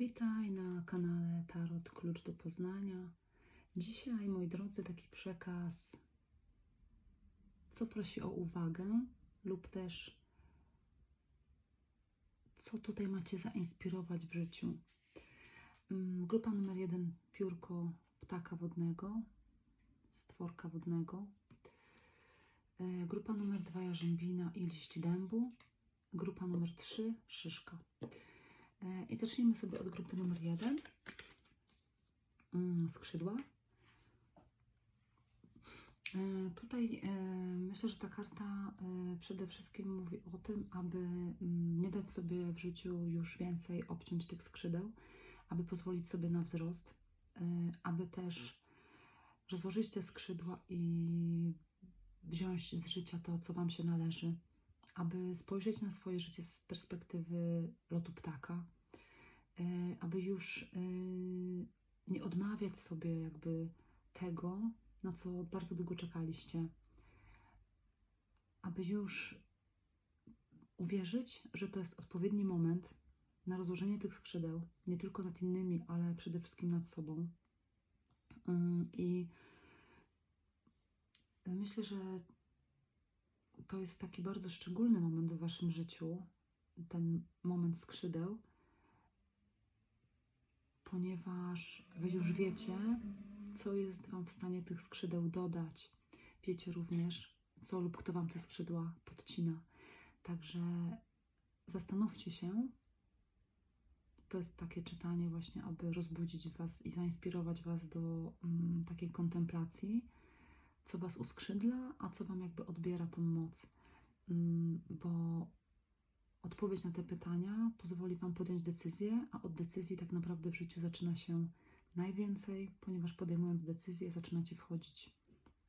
Witaj na kanale Tarot Klucz do Poznania. Dzisiaj, moi drodzy, taki przekaz, co prosi o uwagę, lub też co tutaj macie zainspirować w życiu. Mm, Grupa numer jeden piórko ptaka wodnego, stworka wodnego. E, Grupa numer dwa jarzębina i liść dębu. Grupa numer trzy szyszka. E, I zacznijmy sobie od grupy numer jeden. Mm, Skrzydła. E, Tutaj e, myślę, że ta karta przede wszystkim mówi o tym, aby mm, nie dać sobie w życiu już więcej obciąć tych skrzydeł, aby pozwolić sobie na wzrost, aby też rozłożyć te skrzydła i wziąć z życia to, co Wam się należy, aby spojrzeć na swoje życie z perspektywy lotu ptaka, e, aby już e, nie odmawiać sobie jakby tego, na co bardzo długo czekaliście, aby już uwierzyć, że to jest odpowiedni moment na rozłożenie tych skrzydeł, nie tylko nad innymi, ale przede wszystkim nad sobą. Mm, I myślę, że to jest taki bardzo szczególny moment w Waszym życiu, ten moment skrzydeł, ponieważ Wy już wiecie, co jest Wam w stanie tych skrzydeł dodać. Wiecie również, co lub kto Wam te skrzydła podcina. Także zastanówcie się. To jest takie czytanie, właśnie, aby rozbudzić Was i zainspirować Was do mm, takiej kontemplacji, co Was uskrzydla, a co Wam jakby odbiera tą moc. Mm, bo odpowiedź na te pytania pozwoli Wam podjąć decyzję, a od decyzji tak naprawdę w życiu zaczyna się najwięcej, ponieważ podejmując decyzję zaczynacie wchodzić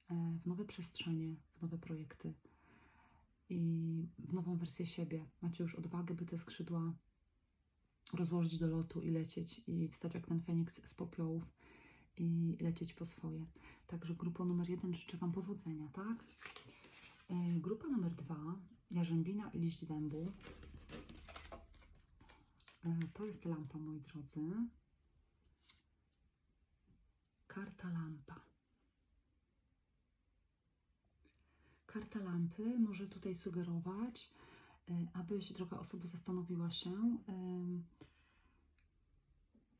e, w nowe przestrzenie, w nowe projekty i w nową wersję siebie. Macie już odwagę, by te skrzydła rozłożyć do lotu i lecieć i wstać jak ten feniks z popiołów i lecieć po swoje. Także grupa numer jeden życzę Wam powodzenia, tak? E, Grupa numer dwa, jarzębina i liść dębu. E, To jest lampa, moi drodzy. Karta lampa. Karta lampy może tutaj sugerować, e, abyś, droga osoba, zastanowiła się,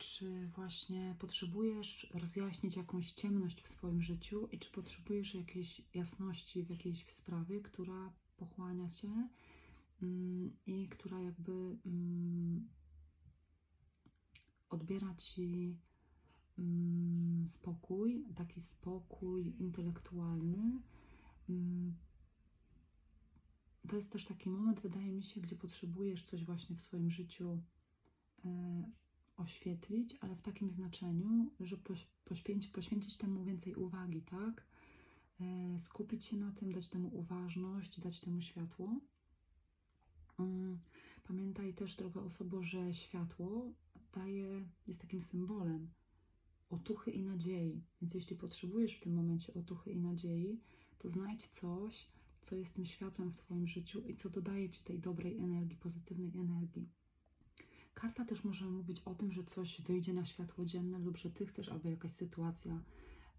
czy właśnie potrzebujesz rozjaśnić jakąś ciemność w swoim życiu i czy potrzebujesz jakiejś jasności w jakiejś sprawie, która pochłania cię mm, i która jakby mm, odbiera ci mm, spokój, taki spokój intelektualny. To jest też taki moment, wydaje mi się, gdzie potrzebujesz coś właśnie w swoim życiu e, oświetlić, ale w takim znaczeniu, że poś- poświęci, poświęcić temu więcej uwagi, tak? E, Skupić się na tym, dać temu uważność, dać temu światło. Mm, Pamiętaj też, droga osobo, że światło daje, jest takim symbolem otuchy i nadziei. Więc jeśli potrzebujesz w tym momencie otuchy i nadziei, to znajdź coś, co jest tym światłem w Twoim życiu i co dodaje Ci tej dobrej energii, pozytywnej energii. Karta też może mówić o tym, że coś wyjdzie na światło dzienne lub że Ty chcesz, aby jakaś sytuacja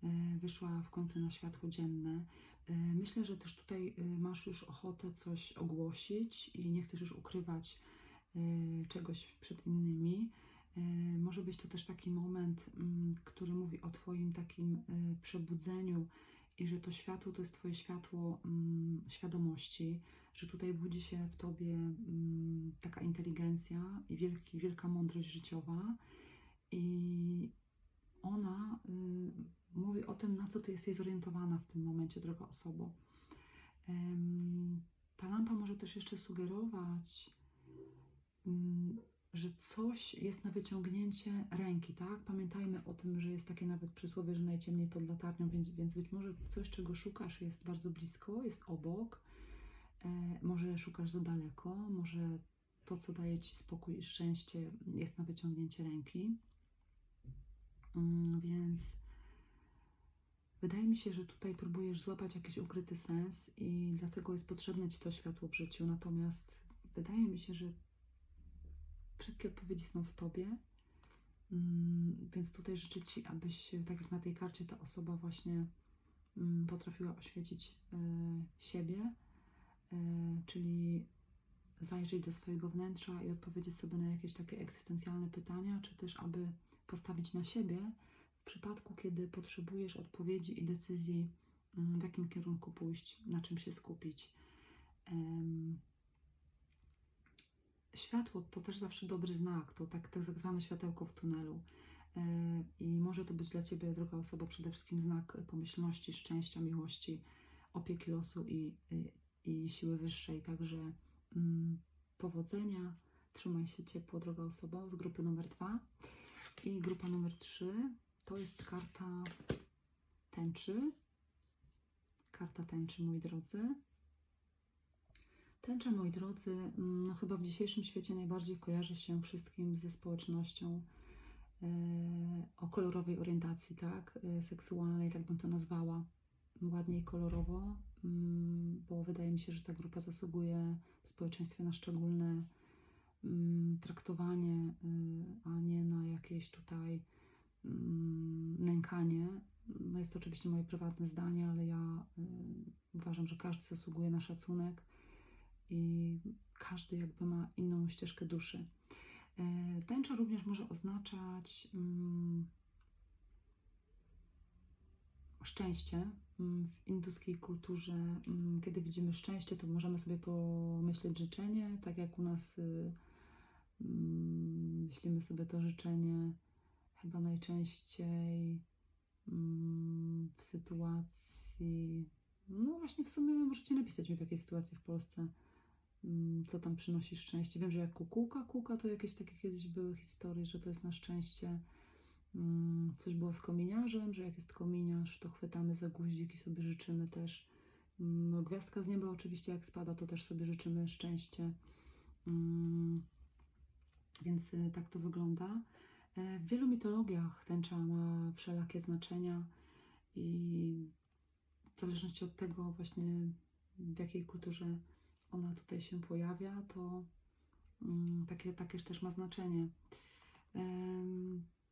e, wyszła w końcu na światło dzienne. E, Myślę, że też tutaj e, masz już ochotę coś ogłosić i nie chcesz już ukrywać czegoś przed innymi. Może być to też taki moment, mm, który mówi o Twoim takim przebudzeniu i że to światło to jest Twoje światło mm, świadomości, że tutaj budzi się w Tobie mm, taka inteligencja i wielki, wielka mądrość życiowa i ona y, mówi o tym, na co Ty jesteś zorientowana w tym momencie, droga osobo. Ta lampa może też jeszcze sugerować, mm, że coś jest na wyciągnięcie ręki, tak? Pamiętajmy o tym, że jest takie nawet przysłowie, że najciemniej pod latarnią, więc, więc być może coś, czego szukasz, jest bardzo blisko, jest obok. Może szukasz za daleko, może to, co daje Ci spokój i szczęście, jest na wyciągnięcie ręki. Mm, Więc wydaje mi się, że tutaj próbujesz złapać jakiś ukryty sens i dlatego jest potrzebne Ci to światło w życiu. Natomiast wydaje mi się, że wszystkie odpowiedzi są w Tobie Mm, Więc tutaj życzę Ci, abyś, tak jak na tej karcie, ta osoba właśnie mm, potrafiła oświecić e, siebie, czyli zajrzeć do swojego wnętrza i odpowiedzieć sobie na jakieś takie egzystencjalne pytania, czy też aby postawić na siebie w przypadku, kiedy potrzebujesz odpowiedzi i decyzji, mm, w jakim kierunku pójść, na czym się skupić. Światło to też zawsze dobry znak, to tak, tak zwane światełko w tunelu. E, I może to być dla Ciebie, droga osoba, przede wszystkim znak pomyślności, szczęścia, miłości, opieki losu i, i, siły wyższej. Także mm, powodzenia, trzymaj się ciepło, droga osoba, z grupy numer dwa. I grupa numer trzy to jest karta tęczy. Karta tęczy, moi drodzy. Tęcza, moi drodzy, mm, no chyba w dzisiejszym świecie najbardziej kojarzy się wszystkim ze społecznością e, o kolorowej orientacji, tak, e, seksualnej, tak bym to nazwała, ładnie i kolorowo, bo wydaje mi się, że ta grupa zasługuje w społeczeństwie na szczególne mm, traktowanie, y, a nie na jakieś tutaj mm, nękanie. No jest to oczywiście moje prywatne zdanie, ale ja y, uważam, że każdy zasługuje na szacunek i każdy jakby ma inną ścieżkę duszy. E, Tęcza również może oznaczać mm, szczęście. Mm, W induskiej kulturze, mm, kiedy widzimy szczęście, to możemy sobie pomyśleć życzenie, tak jak u nas y, mm, myślimy sobie to życzenie chyba najczęściej w sytuacji, no właśnie w sumie możecie napisać mi w jakiej sytuacji w Polsce co tam przynosi szczęście. Wiem, że jak kukułka, kuka to jakieś takie kiedyś były historie, że to jest na szczęście. Mm, Coś było z kominiarzem, że jak jest kominiarz, to chwytamy za guzik i sobie życzymy też. mm, No, gwiazdka z nieba oczywiście jak spada, to też sobie życzymy szczęście. Mm, Więc y, tak to wygląda. E, W wielu mitologiach tęcza ma wszelakie znaczenia i w zależności od tego właśnie w jakiej kulturze ona tutaj się pojawia, to takie, takież też ma znaczenie.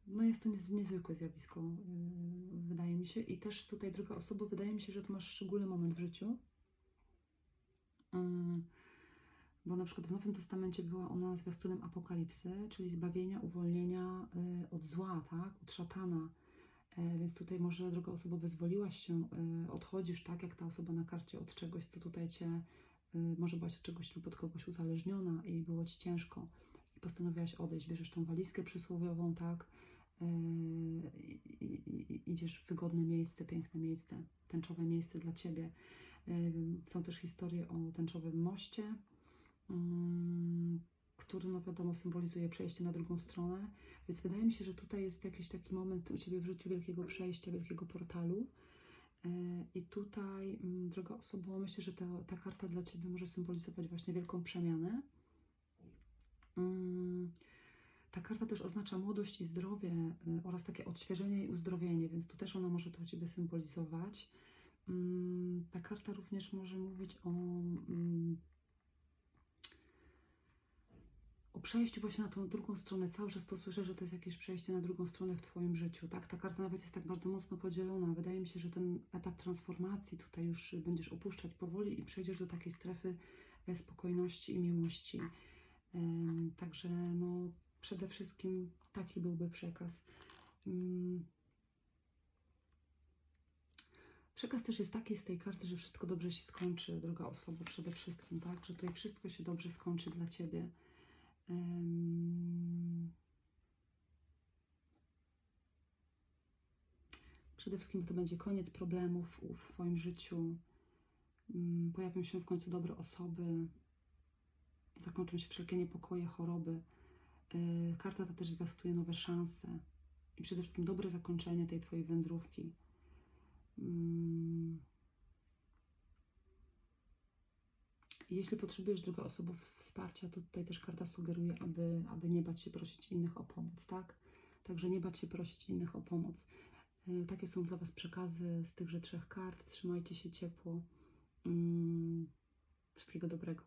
No jest to niez, niezwykłe zjawisko, yy, wydaje mi się. I też tutaj, druga osoba, wydaje mi się, że to masz szczególny moment w życiu. Mm, Bo na przykład w Nowym Testamencie była ona zwiastunem apokalipsy, czyli zbawienia, uwolnienia y, od zła, tak? Od szatana. Więc tutaj może, droga osoba, wyzwoliłaś się, y, odchodzisz, tak jak ta osoba na karcie, od czegoś, co tutaj cię y, może byłaś od czegoś lub od kogoś uzależniona i było ci ciężko i postanowiłaś odejść, bierzesz tą walizkę przysłowiową, tak, idziesz w wygodne miejsce, piękne miejsce, tęczowe miejsce dla ciebie. Yy, Są też historie o tęczowym moście, yy, który, no wiadomo, symbolizuje przejście na drugą stronę, więc wydaje mi się, że tutaj jest jakiś taki moment u Ciebie w życiu wielkiego przejścia, wielkiego portalu, E, I tutaj, droga osoba, myślę, że ta, ta karta dla Ciebie może symbolizować właśnie wielką przemianę. Ta karta też oznacza młodość i zdrowie y, oraz takie odświeżenie i uzdrowienie, więc tu też ona może to u Ciebie symbolizować. Mm, Ta karta również może mówić o, mm, o przejściu właśnie na tą drugą stronę. Cały czas to słyszę, że to jest jakieś przejście na drugą stronę w Twoim życiu. Tak, ta karta nawet jest tak bardzo mocno podzielona. Wydaje mi się, że ten etap transformacji tutaj już będziesz opuszczać powoli i przejdziesz do takiej strefy e, spokojności i miłości. Także no, przede wszystkim taki byłby przekaz. Mm. Przekaz też jest taki z tej karty, że wszystko dobrze się skończy, droga osoba, przede wszystkim, tak? Że tutaj wszystko się dobrze skończy dla Ciebie. Przede wszystkim to będzie koniec problemów w Twoim życiu. Mm, Pojawią się w końcu dobre osoby. Zakończą się wszelkie niepokoje, choroby. Yy, Karta ta też zwiastuje nowe szanse i przede wszystkim dobre zakończenie tej Twojej wędrówki. Mm. Jeśli potrzebujesz druga osoba w- wsparcia, to tutaj też karta sugeruje, aby, aby nie bać się prosić innych o pomoc, tak? Także nie bać się prosić innych o pomoc. Y, Takie są dla Was przekazy z tychże trzech kart. Trzymajcie się ciepło. Mm, Wszystkiego dobrego.